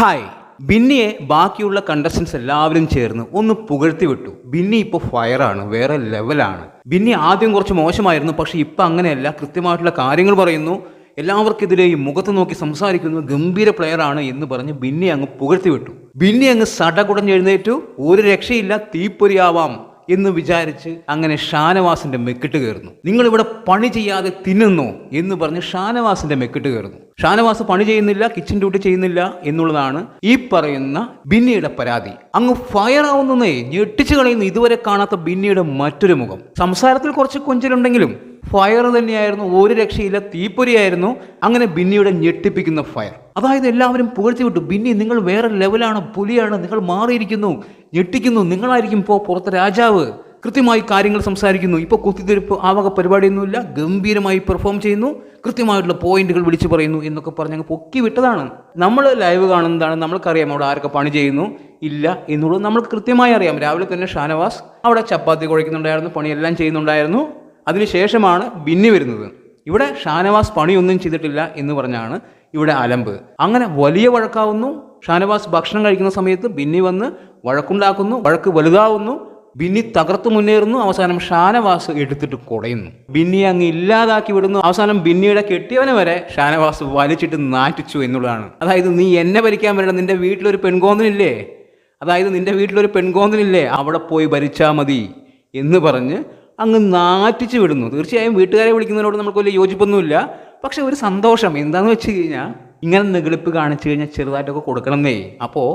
Hi. ബിന്നിയെ ബാക്കിയുള്ള contestants എല്ലാവരും ചേർന്ന് ഒന്ന് പുകഴ്ത്തി വിട്ടു. ബിന്നി ഇപ്പോൾ ഫയറാണ് വേറെ ലെവലാണ് ബിന്നി ആദ്യം കുറച്ച് മോശമായിരുന്നു പക്ഷെ ഇപ്പം അങ്ങനെയല്ല. കൃത്യമായിട്ടുള്ള കാര്യങ്ങൾ പറയുന്നു. എല്ലാവർക്കെതിരെയും മുഖത്ത് നോക്കി സംസാരിക്കുന്ന ഗംഭീര പ്ലെയറാണ് എന്ന് പറഞ്ഞ് ബിന്നി അങ്ങ് പുകഴ്ത്തി വിട്ടു. ബിന്നി അങ്ങ് സടകുടഞ്ഞെഴുന്നേറ്റു. ഒരു രക്ഷയില്ല തീപ്പൊരിയാവാം എന്ന് വിചാരിച്ച് അങ്ങനെ ഷാനവാസിന്റെ മെക്കിട്ട് കയറുന്നു. നിങ്ങൾ ഇവിടെ പണി ചെയ്യാതെ തിന്നുന്നു എന്ന് പറഞ്ഞ് ഷാനവാസിന്റെ മെക്കിട്ട് കയറുന്നു. ഷാനവാസ് പണി ചെയ്യുന്നില്ല കിച്ചൺ ഡ്യൂട്ടി ചെയ്യുന്നില്ല എന്നുള്ളതാണ് ഈ പറയുന്ന ബിന്നിയുടെ പരാതി. അങ്ങ് ഫയർ ആവുന്നേ ഞെട്ടിച്ചു കളയുന്ന ഇതുവരെ കാണാത്ത ബിന്നിയുടെ മറ്റൊരു മുഖം. സംസാരത്തിൽ കുറച്ച് കൊഞ്ചലുണ്ടെങ്കിലും ഫയർ തന്നെയായിരുന്നു ഒരു രക്ഷയില്ല തീപ്പൊരിയായിരുന്നു. അങ്ങനെ ബിന്നിയുടെ ഞെട്ടിപ്പിക്കുന്ന ഫയർ അതായത് എല്ലാവരും പുകഴ്ത്തി വിട്ടു. ബിന്നി നിങ്ങൾ വേറെ ലെവലാണ് പുലിയാണ് നിങ്ങൾ മാറിയിരിക്കുന്നു ഞെട്ടിക്കുന്നു നിങ്ങളായിരിക്കും ഇപ്പോൾ പുറത്തെ രാജാവ്. കൃത്യമായി കാര്യങ്ങൾ സംസാരിക്കുന്നു. ഇപ്പോൾ കുത്തിത്തിരിപ്പ് ആവക പരിപാടിയൊന്നുമില്ല. ഗംഭീരമായി പെർഫോം ചെയ്യുന്നു. കൃത്യമായിട്ടുള്ള പോയിന്റുകൾ വിളിച്ചു പറയുന്നു എന്നൊക്കെ പറഞ്ഞ് അങ്ങ് പൊക്കി വിട്ടതാണ്. നമ്മൾ ലൈവ് കാണുന്നതാണ്. നമ്മൾക്കറിയാം അവിടെ ആരൊക്കെ പണി ചെയ്യുന്നു. ഇല്ല എന്നുള്ളത് നമ്മൾ കൃത്യമായി അറിയാം. രാവിലെ തന്നെ ഷാനവാസ് അവിടെ ചപ്പാത്തി കുഴയ്ക്കുന്നുണ്ടായിരുന്നു പണിയെല്ലാം ചെയ്യുന്നുണ്ടായിരുന്നു. അതിനുശേഷമാണ് ബിന്നി വരുന്നത്. ഇവിടെ ഷാനവാസ് പണിയൊന്നും ചെയ്തിട്ടില്ല എന്ന് പറഞ്ഞാണ് ഇവിടെ അലമ്പ്. അങ്ങനെ വലിയ വഴക്കാവുന്നു. ഷാനവാസ് ഭക്ഷണം കഴിക്കുന്ന സമയത്ത് ബിന്നി വന്ന് വഴക്കുണ്ടാക്കുന്നു വഴക്ക് വലുതാവുന്നു. ബിന്നി തകർത്തു മുന്നേറുന്നു. അവസാനം ഷാനവാസ് എടുത്തിട്ട് കുടയുന്നു. ബിന്നി അങ്ങ് ഇല്ലാതാക്കി വിടുന്നു. അവസാനം ബിന്നിയുടെ കെട്ടിയവനെ വരെ ഷാനവാസ് വലിച്ചിട്ട് നാറ്റിച്ചു എന്നുള്ളതാണ്. അതായത് നീ എന്നെ ഭരിക്കാൻ വരണം നിന്റെ വീട്ടിലൊരു പെൺകോന്തനില്ലേ? അതായത് നിന്റെ വീട്ടിലൊരു പെൺകോന്തനില്ലേ? അവിടെ പോയി ഭരിച്ചാൽ മതി എന്ന് പറഞ്ഞ് അങ്ങ് നാറ്റിച്ച് വിടുന്നു. തീർച്ചയായും വീട്ടുകാരെ വിളിക്കുന്നതിനോട് നമുക്ക് വലിയ യോജിപ്പൊന്നുമില്ല. പക്ഷെ ഒരു സന്തോഷം എന്താണെന്ന് വെച്ച് കഴിഞ്ഞാൽ ഇങ്ങനെ നികളിപ്പ് കാണിച്ചു കഴിഞ്ഞാൽ ചെറുതായിട്ടൊക്കെ കൊടുക്കണമെന്നേ. അപ്പോൾ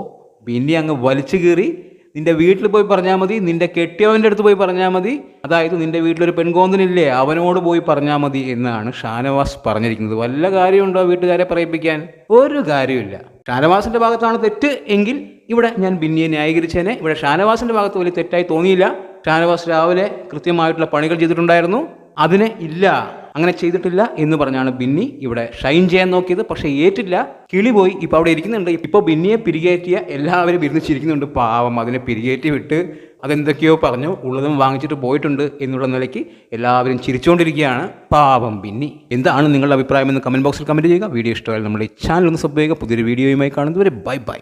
പിന്നെ അങ്ങ് വലിച്ചു കീറി നിന്റെ വീട്ടിൽ പോയി പറഞ്ഞാൽ മതി നിന്റെ കെട്ടിയവന്റെ അടുത്ത് പോയി പറഞ്ഞാൽ മതി. അതായത് നിന്റെ വീട്ടിലൊരു പെൺകോന്തനില്ലേ അവനോട് പോയി പറഞ്ഞാൽ മതി എന്നാണ് ഷാനവാസ് പറഞ്ഞിരിക്കുന്നത്. വല്ല കാര്യമുണ്ടോ വീട്ടുകാരെ പറയിപ്പിക്കാൻ? ഒരു കാര്യമില്ല ഷാനവാസിന്റെ ഭാഗത്താണ് തെറ്റ് എങ്കിൽ ഇവിടെ ഞാൻ ബിന്നിയെ ന്യായീകരിച്ചേനെ. ഇവിടെ ഷാനവാസിന്റെ ഭാഗത്ത് വലിയ തെറ്റായി തോന്നിയില്ല. ഷാനവാസ് രാവിലെ കൃത്യമായിട്ടുള്ള പണികൾ ചെയ്തിട്ടുണ്ടായിരുന്നു. അതിനെ ഇല്ല അങ്ങനെ ചെയ്തിട്ടില്ല എന്ന് പറഞ്ഞാണ് ബിന്നി ഇവിടെ ഷൈൻ ചെയ്യാൻ നോക്കിയത്. പക്ഷേ ഏറ്റില്ല കിളി പോയി ഇപ്പോൾ അവിടെ ഇരിക്കുന്നുണ്ട്. ഇപ്പോൾ ബിന്നിയെ പിരികേറ്റിയ എല്ലാവരും ഇരുന്ന് ചിരിക്കുന്നുണ്ട്. പാവം അതിനെ പിരികേറ്റി വിട്ട് അതെന്തൊക്കെയോ പറഞ്ഞു ഉള്ളതും വാങ്ങിച്ചിട്ട് പോയിട്ടുണ്ട് എന്നുള്ള നിലയ്ക്ക് എല്ലാവരും ചിരിച്ചുകൊണ്ടിരിക്കുകയാണ് പാവം ബിന്നി. എന്താണ് നിങ്ങളുടെ അഭിപ്രായം എന്ന് കമന്റ് ബോക്സിൽ കമന്റ് ചെയ്യുക. വീഡിയോ ഇഷ്ടമായാലും നമ്മുടെ ചാനൽ ഒന്ന് സബ് ചെയ്യുക. പുതിയൊരു വീഡിയോയുമായി കാണുന്നതുവരെ ബൈ ബൈ.